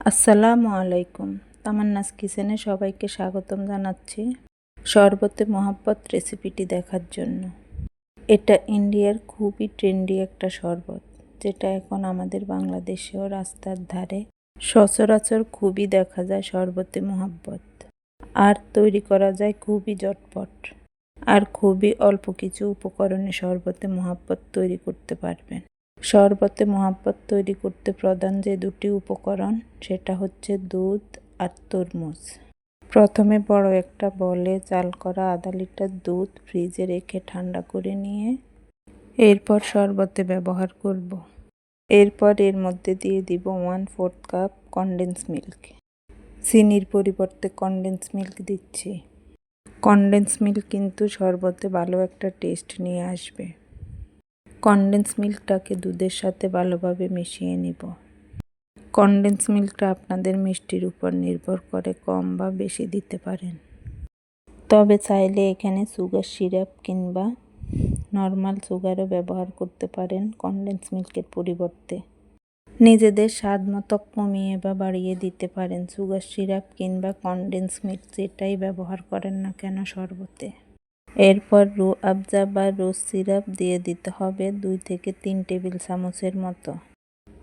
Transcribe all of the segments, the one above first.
আসসালামু আলাইকুম। তামান্নাস কিচেনে সবাইকে স্বাগতম জানাচ্ছি শরবতে মহাব্বত রেসিপিটি দেখার জন্য। এটা ইন্ডিয়ার খুবই ট্রেন্ডি একটা শরবত, যেটা এখন আমাদের বাংলাদেশেও রাস্তার ধারে সচরাচর খুবই দেখা যায় শরবতে মহাব্বত। আর তৈরি করা যায় খুবই জটপট। আর খুবই অল্প কিছু উপকরণে শরবতে মহাব্বত তৈরি করতে পারবেন। শরবতে মহাব্বত তৈরি করতে প্রধান যে দুটি উপকরণ, সেটা হচ্ছে দুধ আর তরমুজ। প্রথমে বড় একটা বলে জাল করা আধা লিটার দুধ ফ্রিজে রেখে ঠান্ডা করে নিয়ে এরপর শরবতে ব্যবহার করব। এরপর এর মধ্যে দিয়ে দিব one fourth cup condense milk চিনির পরিবর্তে কনডেন্স মিল্ক দিচ্ছি। কনডেন্স মিল্ক কিন্তু শরবতে ভালো একটা টেস্ট নিয়ে আসবে। কনডেন্স মিল্কটাকে দুধের সাথে ভালোভাবে মিশিয়ে নিব। কনডেন্স মিল্কটা আপনাদের মিষ্টির উপর নির্ভর করে কম বা বেশি দিতে পারেন। তবে চাইলে এখানে সুগার সিরাপ কিংবা নর্মাল সুগারও ব্যবহার করতে পারেন কনডেন্স মিল্কের পরিবর্তে। নিজেদের স্বাদ মতো কমিয়ে বা বাড়িয়ে দিতে পারেন। সুগার সিরাপ কিংবা কনডেন্স মিল্ক যেটাই ব্যবহার করেন না কেন শরবতে। এরপর রু আবজা বা রোজ সিরাপ দিয়ে দিতে হবে দুই থেকে তিন টেবিল চামচের মতো।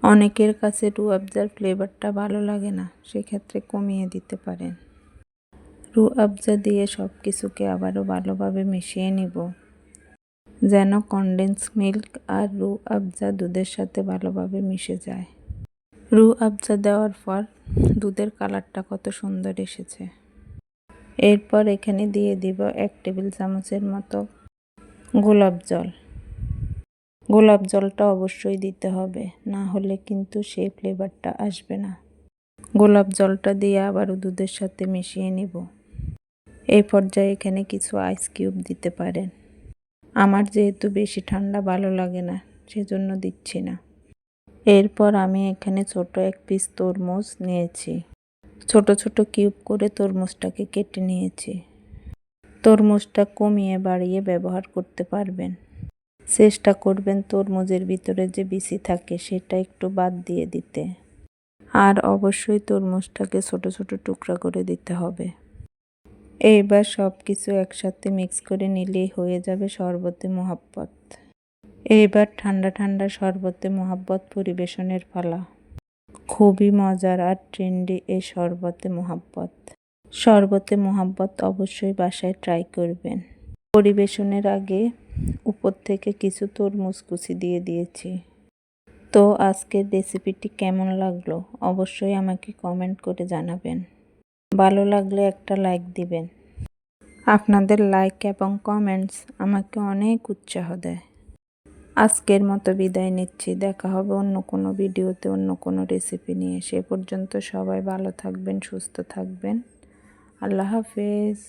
অনেকের কাছে রু আবজার ফ্লেভারটা ভালো লাগে না, সেক্ষেত্রে কমিয়ে দিতে পারেন। রু আবজা দিয়ে সব কিছুকে আবারও ভালোভাবে মিশিয়ে নিব। যেন কনডেন্স মিল্ক আর রু আবজা দুধের সাথে ভালোভাবে মিশে যায়। রু আবজা দেওয়ার পর দুধের কালারটা কত সুন্দর এসেছে। এরপর এখানে দিয়ে দিব এক টেবিল চামচের মতো গোলাপ জল। গোলাপ জলটা অবশ্যই দিতে হবে, না হলে কিন্তু সেই ফ্লেভারটা আসবে না। গোলাপ জলটা দিয়ে আবারও দুধের সাথে মিশিয়ে নিব। এই পর্যায়ে এখানে কিছু আইস কিউব দিতে পারেন। আমার যেহেতু বেশি ঠান্ডা ভালো লাগে না, সেজন্য দিচ্ছি না। এরপর আমি এখানে ছোট এক পিস তরমুজ নিয়েছি। ছোট ছোট কিউব করে তরমুজটাকে কেটে নিয়েছি। তরমুজটা কমিয়ে বাড়িয়ে ব্যবহার করতে পারবেন। চেষ্টা করবেন তরমুজের ভিতরে যে বিচি থাকে সেটা একটু বাদ দিয়ে দিতে। আর অবশ্যই তরমুজটাকে ছোট ছোট টুকরা করে দিতে হবে। এইবার সব কিছু একসাথে মিক্স করে নিলেই হয়ে যাবে শরবতে মোহাব্বত। এইবার ঠান্ডা ঠান্ডা শরবতে মোহাব্বত পরিবেশনের পালা। খুবই মজার আর ট্রেন্ডি এই শরবতে মোহাব্বত। শরবতে মোহাব্বত অবশ্যই বাসায় ট্রাই করবেন। পরিবেশনের আগে উপর থেকে কিছু তরমুজ কুচি দিয়ে দিয়েছি। তো আজকের রেসিপিটি কেমন লাগল? অবশ্যই আমাকে কমেন্ট করে জানাবেন। ভালো লাগলে একটা লাইক দিবেন। আপনাদের লাইক এবং কমেন্টস আমাকে অনেক উৎসাহ দেয়। আজকের মতো বিদায় নিচ্ছি। দেখা হবে অন্য কোনো ভিডিওতে, অন্য কোনো রেসিপি নিয়ে। সে পর্যন্ত সবাই ভালো থাকবেন, সুস্থ থাকবেন। আল্লাহ হাফেজ।